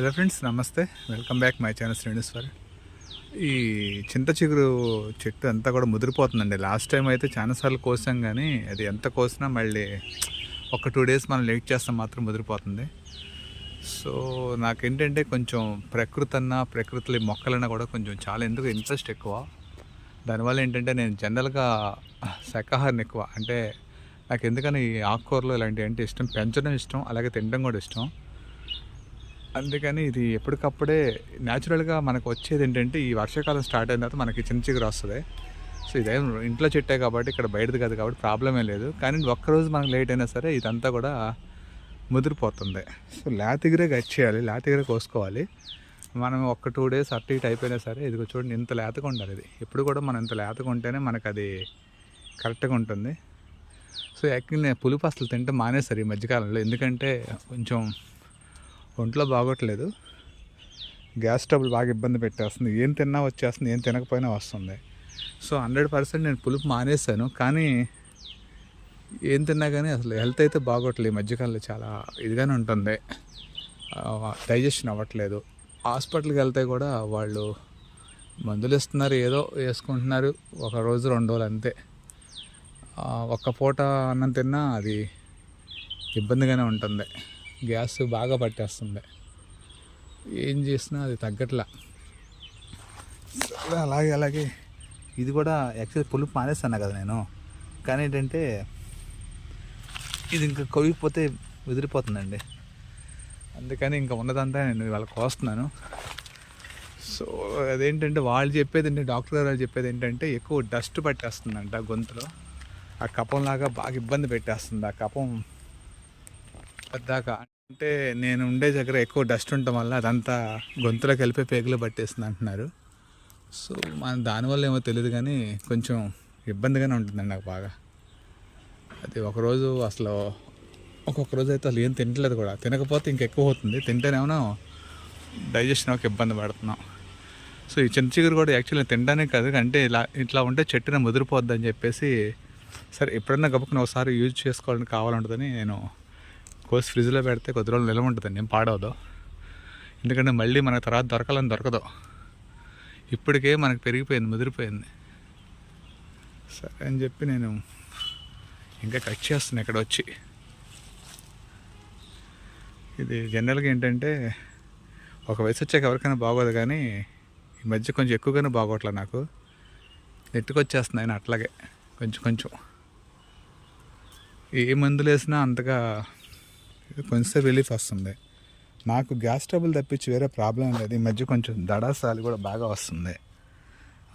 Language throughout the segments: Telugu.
Hello friends namaste. Welcome back my channel శ్రేణుస్వర్ ఈ చింత చిగురు చెట్టు అంతా కూడా ముదిరిపోతుందండి. లాస్ట్ టైం అయితే చాలాసార్లు కోసాం కానీ అది ఎంత కోసినా మళ్ళీ ఒక టూ డేస్ మనం లేట్ చేస్తాం మాత్రం ముదిరిపోతుంది. సో నాకేంటంటే కొంచెం ప్రకృతి అన్న ప్రకృతిలో మొక్కలన్నా కూడా కొంచెం చాలా ఎందుకు ఇంట్రెస్ట్ ఎక్కువ. దానివల్ల ఏంటంటే నేను జనరల్గా శాకాహారం ఎక్కువ. అంటే నాకు ఎందుకని ఈ ఆకుకూరలు ఇలాంటివి అంటే ఇష్టం పెంచడం ఇష్టం అలాగే తినడం కూడా ఇష్టం. అందుకని ఇది ఎప్పటికప్పుడే న్యాచురల్గా మనకు వచ్చేది ఏంటంటే ఈ వర్షాకాలం స్టార్ట్ అయిన తర్వాత మనకి చిన్న చిగురు వస్తుంది. సో ఇదేం ఇంట్లో చెట్టే కాబట్టి ఇక్కడ బయటది కాదు కాబట్టి ప్రాబ్లమే లేదు. కానీ ఒక్కరోజు మనకు లేట్ అయినా సరే ఇదంతా కూడా ముదిరిపోతుంది. సో లేతగిరే గట్ చేయాలి లేతగిరే కోసుకోవాలి. మనం ఒక్క టూ డేస్ అటు ఇటు అయిపోయినా సరే ఇది చూడండి ఇంత లేతగా ఉండాలి ఇది. ఎప్పుడు కూడా మనం ఇంత లేతగా ఉంటేనే మనకు అది కరెక్ట్గా ఉంటుంది. సో యాక్చువల్లీ నేను పులుపు అసలు తింటే మానేశారు ఈ మధ్యకాలంలో. ఎందుకంటే కొంచెం ఒంట్లో బాగోట్లేదు. గ్యాస్ ట్రబుల్ బాగా ఇబ్బంది పెట్టేస్తుంది. ఏం తిన్నా వచ్చేస్తుంది ఏం తినకపోయినా వస్తుంది. సో హండ్రెడ్ పర్సెంట్ నేను పులుపు మానేశాను. కానీ ఏం తిన్నా కానీ అసలు హెల్త్ అయితే బాగోట్లేదు. ఈ మధ్యకాలంలో చాలా ఇదిగానే ఉంటుంది. డైజెషన్ అవ్వట్లేదు. హాస్పిటల్కి వెళ్తే కూడా వాళ్ళు మందులు ఇస్తున్నారు ఏదో వేసుకుంటున్నారు. ఒక రోజు రెండు రోజులు అంతే. ఒక్క పూట అన్నం తిన్నా అది ఇబ్బందిగానే ఉంటుంది. గ్యాస్ బాగా పట్టేస్తుంది. ఏం చేసినా అది తగ్గట్లా. అలాగే అలాగే. ఇది కూడా యాక్చువల్లీ పులుపు మానేస్తాను కదా నేను. కానీ ఏంటంటే ఇది ఇంకా కొవిపోతే వదిలిపోతుందండి అందుకని ఇంకా ఉన్నదంతా నేను ఇవాళ కోస్తున్నాను. సో అదేంటంటే వాళ్ళు చెప్పేది ఏంటంటే డాక్టర్ గారు వాళ్ళు చెప్పేది ఏంటంటే ఎక్కువ డస్ట్ పట్టేస్తుందంట గొంతులో. ఆ కపం లాగా బాగా ఇబ్బంది పెట్టేస్తుంది. ఆ కపం పెద్దాక అంటే నేను ఉండే దగ్గర ఎక్కువ డస్ట్ ఉండటం వల్ల అదంతా గొంతులో వెళ్ళిపోయి పేగులు పట్టేస్తుంది అంటున్నారు. సో మన దానివల్ల ఏమో తెలియదు కానీ కొంచెం ఇబ్బందిగానే ఉంటుందండి నాకు బాగా. అది ఒకరోజు అసలు ఒక్కొక్క రోజు అయితే అసలు ఏం తినట్లేదు కూడా. తినకపోతే ఇంకెక్కువ అవుతుంది. తింటేనేమో డైజెషన్ ఒక ఇబ్బంది పడుతున్నాం. సో ఈ చిన్న చిగురు కూడా యాక్చువల్లీ తినడానికి కాదు అంటే ఇలా ఇట్లా ఉంటే చెట్టున ముదిరిపోద్దని చెప్పేసి సరే ఎప్పుడన్నా గబుకుని ఒకసారి యూజ్ చేసుకోవాలని కావాలంటుందని నేను కోసి ఫ్రిడ్జ్లో పెడితే కొద్ది రోజులు నిల్వ ఉంటుందండి. ఏం పాడవదు. ఎందుకంటే మళ్ళీ మనకు తర్వాత దొరకాలని దొరకదు. ఇప్పటికే మనకు పెరిగిపోయింది ముదిరిపోయింది. సరే అని చెప్పి నేను ఇంకా కట్ చేస్తున్నాను ఇక్కడ వచ్చి. ఇది జనరల్గా ఏంటంటే ఒక వయసు వచ్చాక ఎవరికైనా బాగోదు కానీ ఈ మధ్య కొంచెం ఎక్కువగానే బాగోట్లే నాకు. నెట్టుకొచ్చేస్తుంది ఆయన అట్లాగే. కొంచెం కొంచెం. ఏ మందులు వేసినా అంతగా కొంచెం రిలీఫ్ వస్తుంది. నాకు గ్యాస్ ట్రబుల్ తప్పించి వేరే ప్రాబ్లం లేదు. ఈ మధ్య కొంచెం దడాసాలు కూడా బాగా వస్తుంది.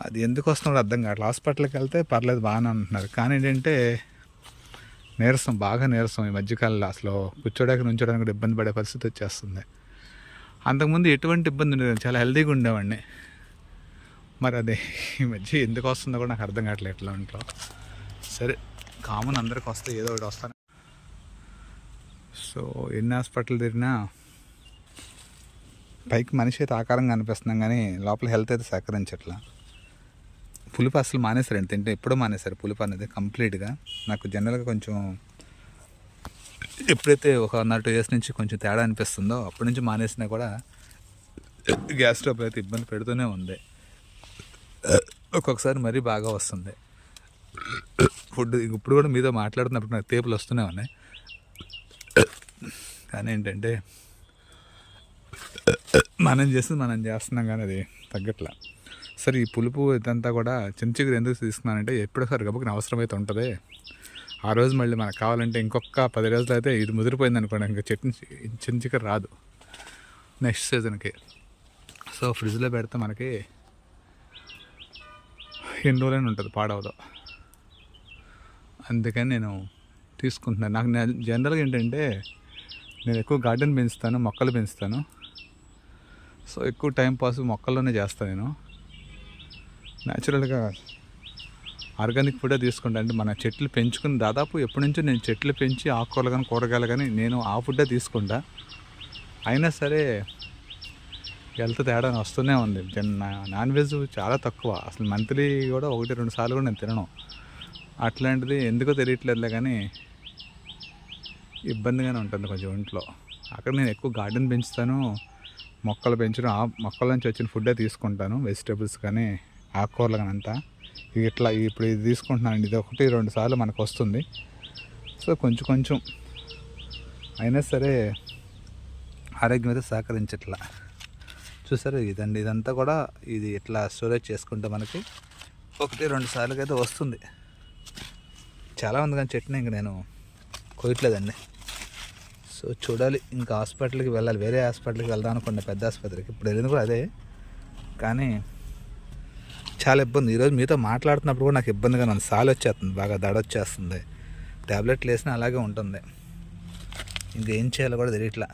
అది ఎందుకు వస్తుందో అర్థం కావట్లేదు. హాస్పిటల్కి వెళ్తే పర్లేదు బాగానే అంటున్నారు కానీ ఏంటంటే నీరసం బాగా నీరసం ఈ మధ్యకాలంలో అసలు. కూర్చోడానికి నుంచోడానికి కూడా ఇబ్బంది పడే పరిస్థితి వచ్చేస్తుంది. అంతకుముందు ఎటువంటి ఇబ్బంది ఉండేది? చాలా హెల్దీగా ఉండేవాడిని. మరి అది ఈ మధ్య ఎందుకు వస్తుందో కూడా నాకు అర్థం కావట్లేదు ఎట్లా ఇంట్లో సరే కామన్ అందరికి వస్తే ఏదో ఒకటి వస్తాను. సో ఎన్ని హాస్పిటల్ తిరిగినా పైకి మనిషి అయితే ఆకారంగా అనిపిస్తున్నాం కానీ లోపల హెల్త్ అయితే సహకరించట్లా. పులుపు అసలు మానేశారండి తింటే ఎప్పుడో మానేశారు పులుపు అనేది కంప్లీట్గా. నాకు జనరల్గా కొంచెం ఎప్పుడైతే ఒక వన్ ఆర్ టూ ఇయర్స్ నుంచి కొంచెం తేడా అనిపిస్తుందో అప్పటి నుంచి మానేసినా కూడా గ్యాస్ స్టవ్ అయితే ఇబ్బంది పెడుతూనే ఉంది. ఒక్కొక్కసారి మరీ బాగా వస్తుంది. ఫుడ్ ఇప్పుడు కూడా మీతో మాట్లాడుతున్నప్పుడు నాకు తేపులు వస్తూనే ఉన్నాయి. కానీ ఏంటంటే మనం చేస్తుంది మనం చేస్తున్నాం కానీ అది తగ్గట్లా. సరే ఈ పులుపు ఇదంతా కూడా చిగురు ఎందుకు తీసుకున్నానంటే ఎప్పుడోసారి గబుకుని అవసరం అయితే ఉంటుంది. ఆ రోజు మళ్ళీ మనకు కావాలంటే ఇంకొక పది రోజులు అయితే ఇది ముదిరిపోయింది అనుకోండి ఇంకా చెట్టు చిగురు రాదు. నెక్స్ట్ సీజన్కి. సో ఫ్రిడ్జ్లో పెడితే మనకి ఎన్ని రోజులైనా ఉంటుంది పాడవదు. అందుకని నేను తీసుకుంటున్నాను. నాకు జనరల్గా ఏంటంటే నేను ఎక్కువ గార్డెన్ పెంచుతాను మొక్కలు పెంచుతాను. సో ఎక్కువ టైం పాస్ మొక్కల్లోనే చేస్తాను నేను. న్యాచురల్గా ఆర్గానిక్ ఫుడే తీసుకుంటాను అంటే మన చెట్లు పెంచుకుని దాదాపు ఎప్పటి నుంచో నేను చెట్లు పెంచి ఆకుకూరలు కానీ కూరగాయలు కానీ నేను ఆ ఫుడ్డే తీసుకుంటా. అయినా సరే హెల్త్ తేడా వస్తూనే ఉంది. జన్ నా- నాన్ వెజ్ చాలా తక్కువ. అసలు మంత్లీ కూడా ఒకటి రెండు సార్లు కూడా నేను తినను. అట్లాంటిది ఎందుకో తెలియట్లేదులే కానీ ఇబ్బందిగానే ఉంటుంది కొంచెం ఇంట్లో. అక్కడ నేను ఎక్కువ గార్డెన్ పెంచుతాను మొక్కలు పెంచడం ఆ మొక్కల నుంచి వచ్చిన ఫుడ్డే తీసుకుంటాను వెజిటేబుల్స్ కానీ ఆకుకూరలు కానీ అంతా. ఇది ఇట్లా ఇప్పుడు ఇది తీసుకుంటున్నాను ఇది ఒకటి రెండు సార్లు మనకు వస్తుంది. సో కొంచెం కొంచెం అయినా సరే ఆరోగ్యం అయితే సహకరించట్లా. చూసారు ఇదండి ఇదంతా కూడా ఇది ఇట్లా స్టోరేజ్ చేసుకుంటే మనకి ఒకటి రెండు సార్లుగా అయితే వస్తుంది. చాలా ఉంది కానీ చెట్టుని ఇంక నేను కోయట్లేదండి సో చూడాలి ఇంకా హాస్పిటల్కి వెళ్ళాలి వేరే హాస్పిటల్కి వెళ్దాం అనుకోండి పెద్ద ఆసుపత్రికి. ఇప్పుడు వెళ్ళింది కూడా అదే. కానీ చాలా ఇబ్బంది. ఈరోజు మీతో మాట్లాడుతున్నప్పుడు కూడా నాకు ఇబ్బందిగా ఉంది. సాలు వచ్చేస్తుంది బాగా దడ వచ్చేస్తుంది. ట్యాబ్లెట్లు వేసినా అలాగే ఉంటుంది. ఇంకేం చేయాలో కూడా తెలియట్లా.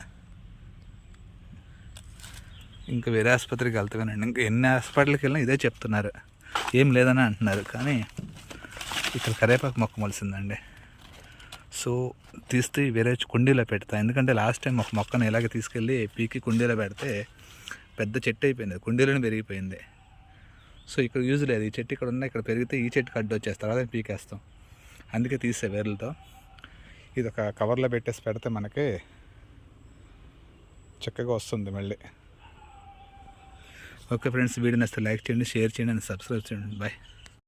ఇంకా వేరే ఆసుపత్రికి వెళ్తానండి ఇంకా ఎన్ని హాస్పిటల్కి వెళ్ళినా ఇదే చెప్తున్నారు. ఏం లేదని అంటున్నారు. కానీ ఇక్కడ కరేపాకు మొక్క మొలిసిందండి. సో తీస్తే వేరే కుండీలో పెడతా. ఎందుకంటే లాస్ట్ టైం ఒక మొక్కను ఇలాగే తీసుకెళ్ళి పీకి కుండీలో పెడితే పెద్ద చెట్టు అయిపోయింది. కుండీలోనే పెరిగిపోయింది. సో ఇక్కడ యూజ్ లేదు. ఈ చెట్టు ఇక్కడ ఉన్న ఇక్కడ పెరిగితే ఈ చెట్టు కడ్డు వచ్చేస్తారు అదే పీకేస్తాం. అందుకే తీసే వేర్లతో. ఇది ఒక కవర్లో పెట్టేసి పెడితే మనకి చక్కగా వస్తుంది మళ్ళీ. ఓకే ఫ్రెండ్స్ వీడియో నచ్చితే లైక్ చేయండి షేర్ చేయండి అండ్ సబ్స్క్రైబ్ చేయండి. బాయ్